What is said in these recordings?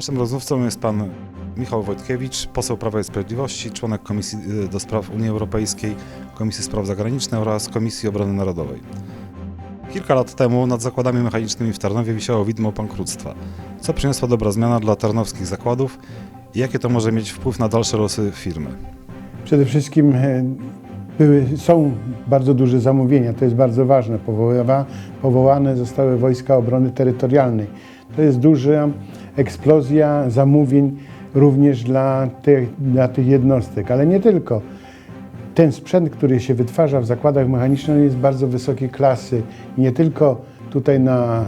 Naszym rozmówcą jest pan Michał Wojtkiewicz, poseł Prawa i Sprawiedliwości, członek Komisji y, do Spraw Unii Europejskiej, Komisji Spraw Zagranicznych oraz Komisji Obrony Narodowej. Kilka lat temu nad zakładami mechanicznymi w Tarnowie wisiało widmo bankructwa. Co przyniosła dobra zmiana dla tarnowskich zakładów i jakie to może mieć wpływ na dalsze losy firmy? Przede wszystkim e, były, są bardzo duże zamówienia, to jest bardzo ważne. Powoływa, powołane zostały Wojska Obrony Terytorialnej. To jest duża eksplozja zamówień również dla tych, dla tych jednostek, ale nie tylko. Ten sprzęt, który się wytwarza w zakładach mechanicznych jest bardzo wysokiej klasy nie tylko tutaj na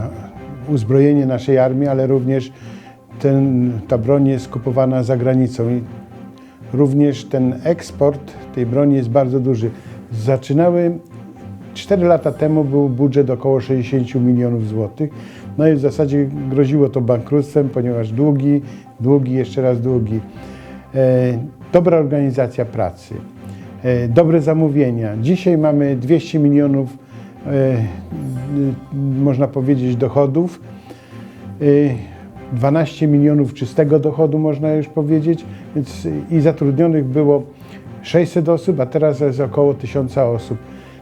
uzbrojenie naszej armii, ale również ten, ta broń jest kupowana za granicą. I Również ten eksport tej broni jest bardzo duży. Zaczynały 4 lata temu był budżet około 60 milionów złotych. No i w zasadzie groziło to bankructwem, ponieważ długi, długi, jeszcze raz długi. E, dobra organizacja pracy, e, dobre zamówienia. Dzisiaj mamy 200 milionów, e, można powiedzieć, dochodów. Y, 12 milionów czystego dochodu, można już powiedzieć, więc i zatrudnionych było 600 osób, a teraz jest około 1000 osób.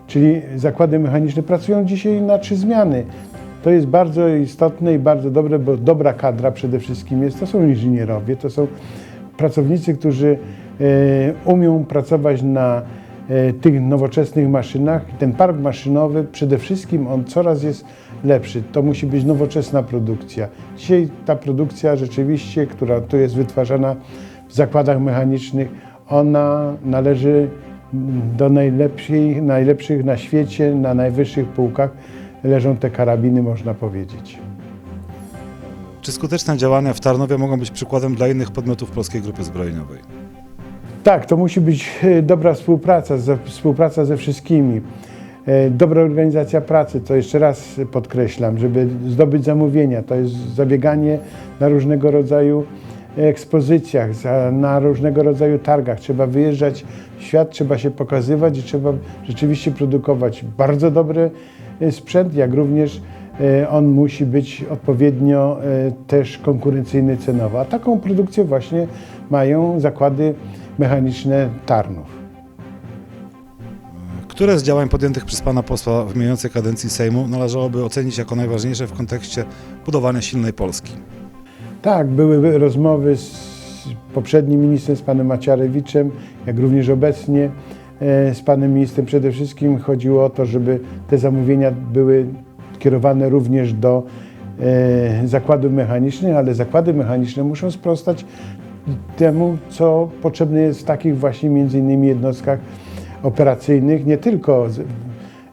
Czyli zakłady mechaniczne pracują dzisiaj na trzy zmiany. To jest bardzo istotne i bardzo dobre, bo dobra kadra przede wszystkim jest. To są inżynierowie, to są pracownicy, którzy e, umią pracować na e, tych nowoczesnych maszynach. Ten park maszynowy przede wszystkim on coraz jest lepszy. To musi być nowoczesna produkcja. Dzisiaj ta produkcja rzeczywiście, która tu jest wytwarzana w zakładach mechanicznych, ona należy do najlepszych na świecie, na najwyższych półkach leżą te karabiny, można powiedzieć. Czy skuteczne działania w Tarnowie mogą być przykładem dla innych podmiotów Polskiej Grupy Zbrojeniowej? Tak, to musi być e, dobra współpraca, współpraca ze wszystkimi. E, Dobra organizacja pracy, to jeszcze raz podkreślam, żeby zdobyć zamówienia, to jest zabieganie na różnego rodzaju ekspozycjach, na różnego rodzaju targach. Trzeba wyjeżdżać w świat, trzeba się pokazywać i trzeba rzeczywiście produkować bardzo dobry e, sprzęt, jak również e, on musi być odpowiednio e, też konkurencyjny cenowo. A taką produkcję właśnie mają zakłady mechaniczne Tarnów. Które z działań podjętych przez pana posła w mijającej kadencji Sejmu należałoby ocenić jako najważniejsze w kontekście budowania silnej Polski? Tak, były rozmowy z poprzednim ministrem, z panem Maciarewiczem, jak również obecnie z panem ministrem. Przede wszystkim chodziło o to, żeby te zamówienia były kierowane również do e, zakładów mechanicznych, ale zakłady mechaniczne muszą sprostać temu, co potrzebne jest w takich właśnie między innymi jednostkach operacyjnych, nie tylko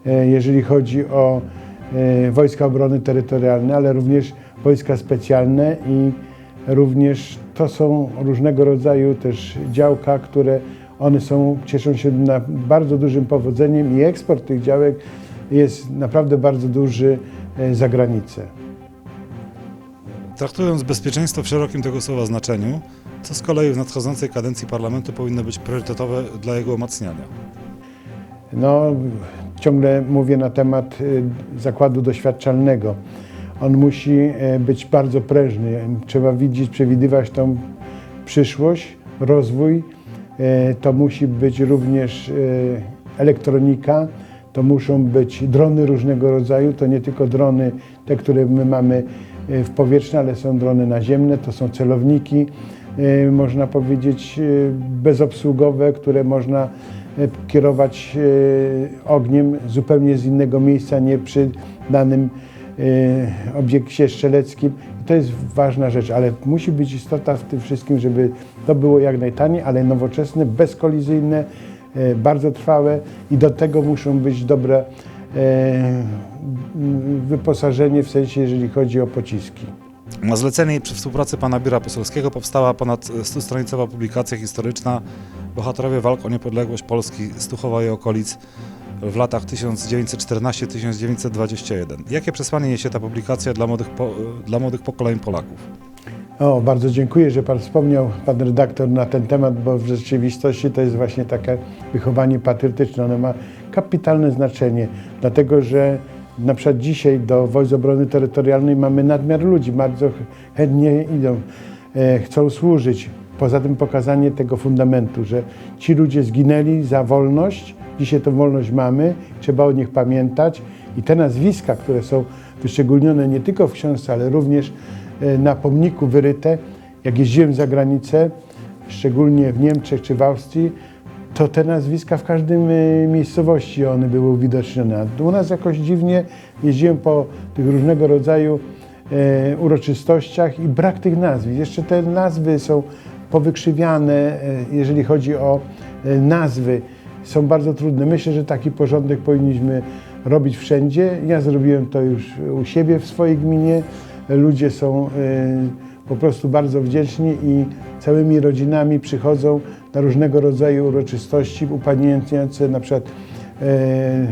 e, jeżeli chodzi o e, Wojska Obrony Terytorialnej, ale również wojska specjalne i również to są różnego rodzaju też działka, które one są, cieszą się bardzo dużym powodzeniem i eksport tych działek jest naprawdę bardzo duży e, za granicę. Traktując bezpieczeństwo w szerokim tego słowa znaczeniu, co z kolei w nadchodzącej kadencji parlamentu powinno być priorytetowe dla jego umacniania? No, ciągle mówię na temat y, zakładu doświadczalnego. On musi e, być bardzo prężny. Trzeba widzieć, przewidywać tą przyszłość, rozwój. E, To musi być również e, elektronika, to muszą być drony różnego rodzaju. To nie tylko drony, te, które my mamy e, w powietrzne, ale są drony naziemne, to są celowniki, można powiedzieć, bezobsługowe, które można kierować ogniem zupełnie z innego miejsca, nie przy danym obiekcie strzeleckim. To jest ważna rzecz, ale musi być istota w tym wszystkim, żeby to było jak najtaniej, ale nowoczesne, bezkolizyjne, e, bardzo trwałe i do tego muszą być dobre m, wyposażenie, w sensie jeżeli chodzi o pociski. Na zlecenie i przy współpracy pana biura poselskiego powstała ponad 100-stronicowa publikacja historyczna Bohaterowie walk o niepodległość Polski z Tuchowa i okolic w latach 1914-1921. Jakie przesłanie niesie ta publikacja dla młodych, po, dla młodych pokoleń Polaków? O, bardzo dziękuję, że Pan wspomniał, Pan redaktor, na ten temat, bo w rzeczywistości to jest właśnie takie wychowanie patriotyczne. Ono ma kapitalne znaczenie, dlatego że na przykład dzisiaj do Wojsk Obrony Terytorialnej mamy nadmiar ludzi, bardzo ch- chętnie idą. e, chcą służyć. Poza tym pokazanie tego fundamentu, że ci ludzie zginęli za wolność, dzisiaj tę wolność mamy, trzeba o nich pamiętać i te nazwiska, które są wyszczególnione nie tylko w książce, ale również e, na pomniku wyryte, jak jeździłem za granicę, szczególnie w Niemczech czy w Austrii, to te nazwiska w każdym e, miejscowości one były uwidocznione. U nas jakoś dziwnie jeździłem po tych różnego rodzaju e, uroczystościach i brak tych nazwisk. Jeszcze te nazwy są powykrzywiane, jeżeli chodzi o nazwy. Są bardzo trudne. Myślę, że taki porządek powinniśmy robić wszędzie. Ja zrobiłem to już u siebie w swojej gminie. Ludzie są e, po prostu bardzo wdzięczni i całymi rodzinami przychodzą na różnego rodzaju uroczystości upamiętniające na przykład e,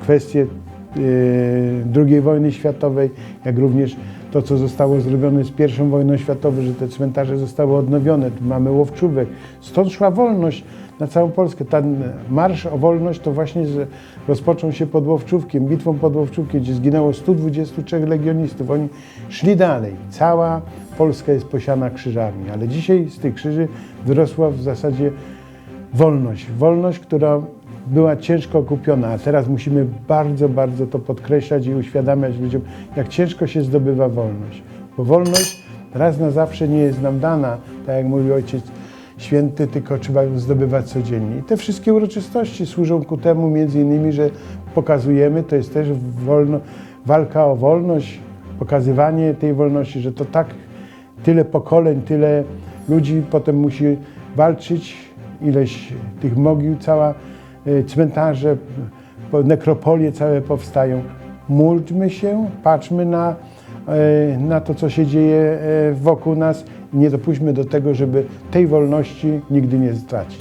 kwestie e, II wojny światowej, jak również to, co zostało zrobione z I wojną światową, że te cmentarze zostały odnowione. Tu mamy łowczówek. Stąd szła wolność na całą Polskę. Ten marsz o wolność to właśnie rozpoczął się pod Łowczówkiem, bitwą pod Łowczówkiem, gdzie zginęło 123 legionistów. Oni szli dalej. Cała Polska jest posiana krzyżami, ale dzisiaj z tych krzyży wyrosła w zasadzie wolność. Wolność, która była ciężko okupiona, a teraz musimy bardzo, bardzo to podkreślać i uświadamiać ludziom, jak ciężko się zdobywa wolność. Bo wolność raz na zawsze nie jest nam dana, tak jak mówił Ojciec Święty, tylko trzeba ją zdobywać codziennie. I te wszystkie uroczystości służą ku temu między innymi, że pokazujemy, to jest też wolno, walka o wolność, pokazywanie tej wolności, że to tak tyle pokoleń, tyle ludzi potem musi walczyć, ileś tych mogił, cała e, cmentarze, po- nekropolie całe powstają. Módlmy się, patrzmy na, e, na to, co się dzieje e, wokół nas nie dopuśćmy do tego, żeby tej wolności nigdy nie stracić.